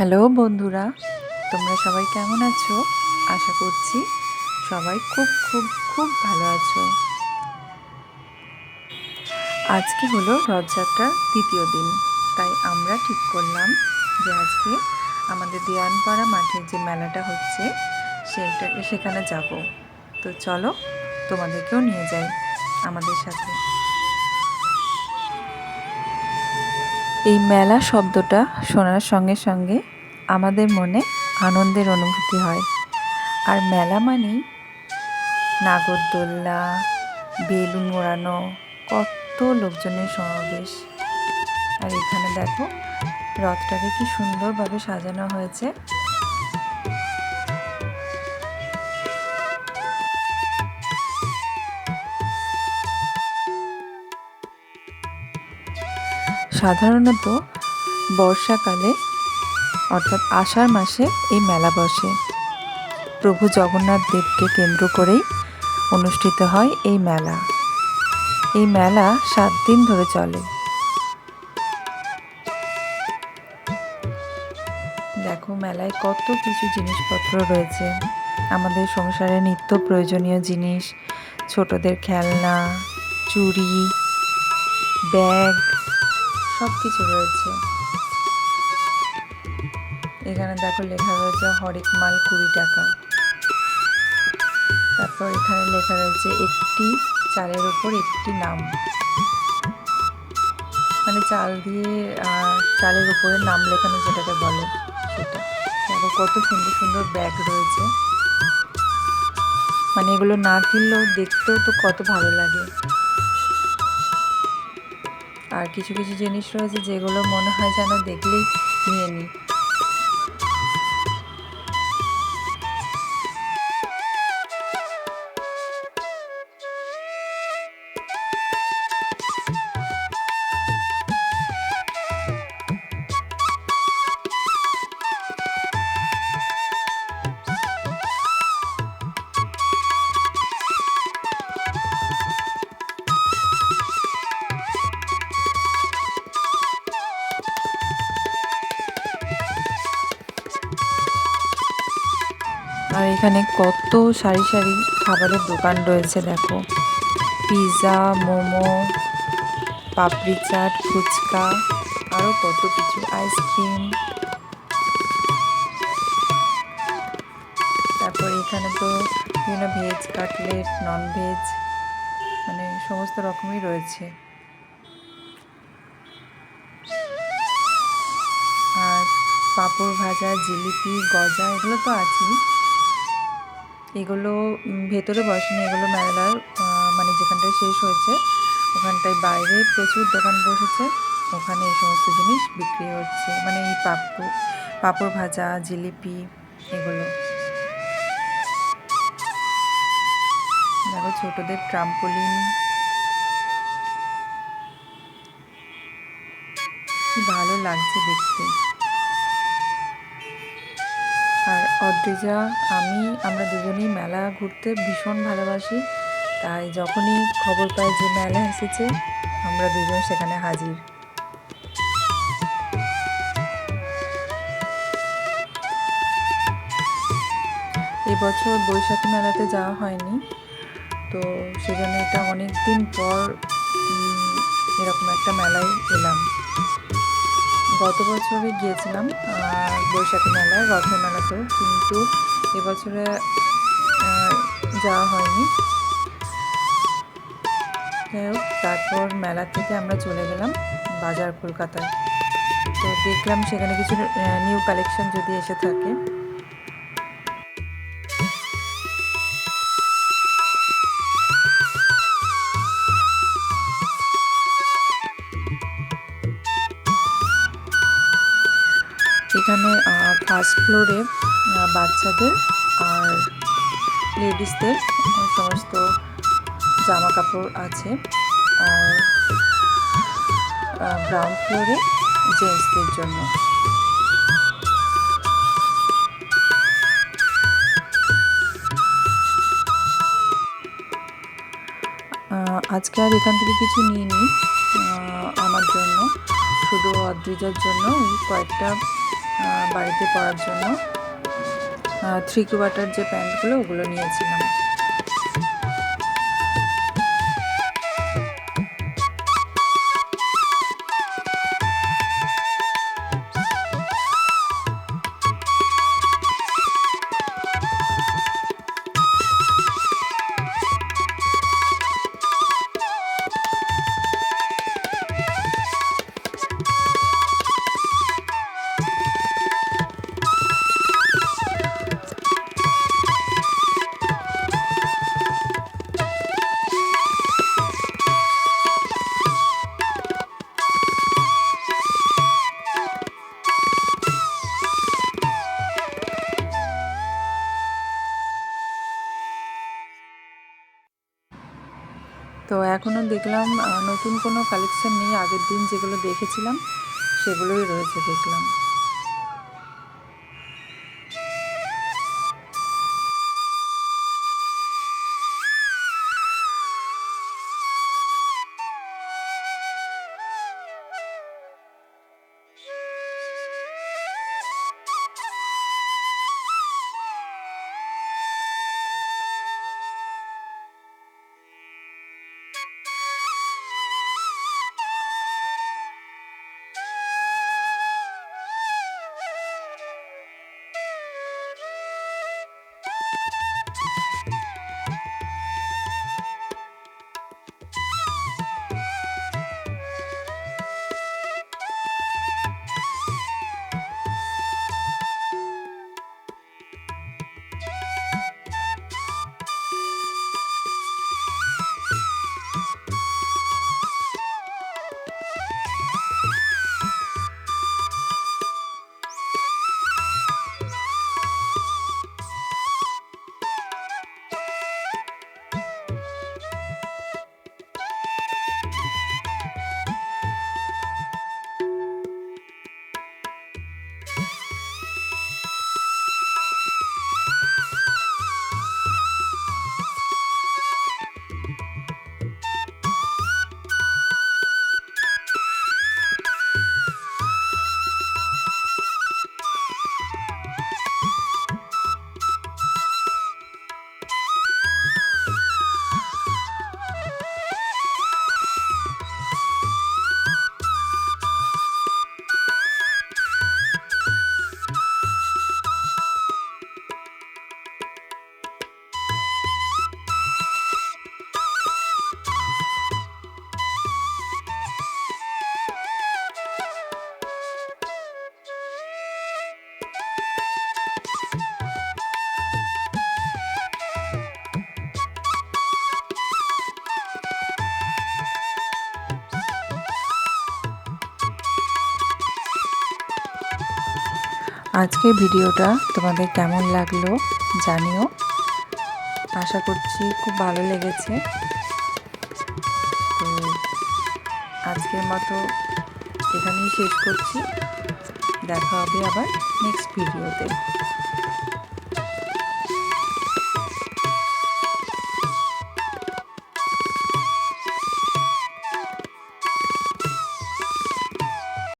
Hello বন্ধুরা, তোমরা সবাই কেমন আছো? আশা করছি সবাই খুব খুব খুব ভালো আছো। আজকে হলো রথযাত্রার দ্বিতীয় দিন, তাই আমরা ঠিক করলাম যে আজকে আমাদের দেওয়ানপাড়া মাঠে যে মেলাটা হচ্ছে সেটাকে সেখানে যাব। তো চলো তোমাদেরকেও নিয়ে যাই আমাদের সাথে। এই মেলা শব্দটা শোনার সঙ্গে সঙ্গে আমাদের মনে আনন্দের অনুভূতি হয়। আর মেলা মানেই নাগরদোল্লা বেলুন মোড়ানো, কত লোকজনের সমাবেশ। আর এখানে দেখো, রথটাকে কি সুন্দরভাবে সাজানো হয়েছে। সাধারণত বর্ষাকালে, অর্থাৎ আষাঢ় মাসে এই মেলা বসে। প্রভু জগন্নাথ দেবকে কেন্দ্র করেই অনুষ্ঠিত হয় এই মেলা। এই মেলা সাত দিন ধরে চলে। দেখো, মেলায় কত কিছু জিনিসপত্র রয়েছে। আমাদের সংসারে নিত্য প্রয়োজনীয় জিনিস, ছোটদের খেলনা, চুড়ি, ব্যাগ সব কিছু রয়েছে। এখানে দেখো লেখা রয়েছে হরেক মাল কুড়ি টাকা। তারপর এখানে লেখা রয়েছে একটি চালের ওপর একটি নাম। মানে চাল দিয়ে চালের উপরে নাম লেখানো যেটাকে বলে সেটা। দেখো কত সুন্দর সুন্দর ব্যাগ রয়েছে। মানে এগুলো না কিনলেও দেখতেও তো কত ভালো লাগে। আর কিছু কিছু জিনিস রয়েছে যেগুলো মনে হয় যেন দেখলেই নিয়ে নিই। আর এখানে কত সারি সারি খাবারের দোকান রয়েছে, দেখো। পিৎজা মোমো, পাপড়ি চাট, ফুচকা আরও কত কিছু, আইসক্রিম। তারপর এখানে তো বিভিন্ন ভেজ, কাটলেট নন ভেজ মানে সমস্ত রকমই রয়েছে। আর পাঁপড় ভাজা, জিলিপি, গজা, এগুলো তো আছেই। এগুলো ভেতরে বসেনি এগুলো মেলার মানে যেখানটায় শেষ হয়েছে, ওখানটায় বাইরে প্রচুর দোকান বসেছে, ওখানে এই সমস্ত জিনিস বিক্রি হচ্ছে মানে এই পাপড়, পাঁপড় ভাজা, জিলিপি, এগুলো। দেখো ছোটদের ট্রাম্পোলিন। ভালো লাগছে দেখতে। অদ্রিজা, আমি, আমরা দুজনেই মেলা ঘুরতে ভীষণ ভালোবাসি। তাই যখনই খবর পাই যে মেলা এসেছে, আমরা দুজন সেখানে হাজির। এবছর বৈশাখী মেলাতে যাওয়া হয়নি। তো সেজন্য এটা অনেক দিন পর এরকম একটা মেলায় এলাম। গত বছরে গিয়েছিলাম বৈশাখী মেলায়, রথের মেলাতেও কিন্তু এবছরে যাওয়া হয়নি। তারপর মেলা থেকে আমরা চলে গেলাম বাজার কলকাতায়। তো দেখলাম সেখানে কিছু নিউ কালেকশন যদি এসে থাকে। ফার্স্ট ফ্লোরে বাচ্চাদের আর লেডিসদের সমস্ত জামা কাপড় আছে। আর গ্রাউন্ড ফ্লোরে জেন্টসদের জন্য। আজকে আর এখান থেকে কিছু নিয়ে নিই আমার জন্য, শুধু অদ্রিজার জন্য। কয়েকটা বাড়িতে পরার জন্য। থ্রি কোয়ার্টার যে প্যান্টগুলো ওগুলো নিয়েছিলাম। তো এখনও দেখলাম নতুন কোনো কালেকশান নেই। আগের দিন যেগুলো দেখেছিলাম সেগুলোই রয়েছে দেখলাম। আজকের ভিডিওটা তোমাদের কেমন লাগল জানিও। আশা করছি খুব ভালো লেগেছে। তো আজকের মতো এখানেই শেষ করছি। দেখা হবে আবার নেক্সট ভিডিওতে।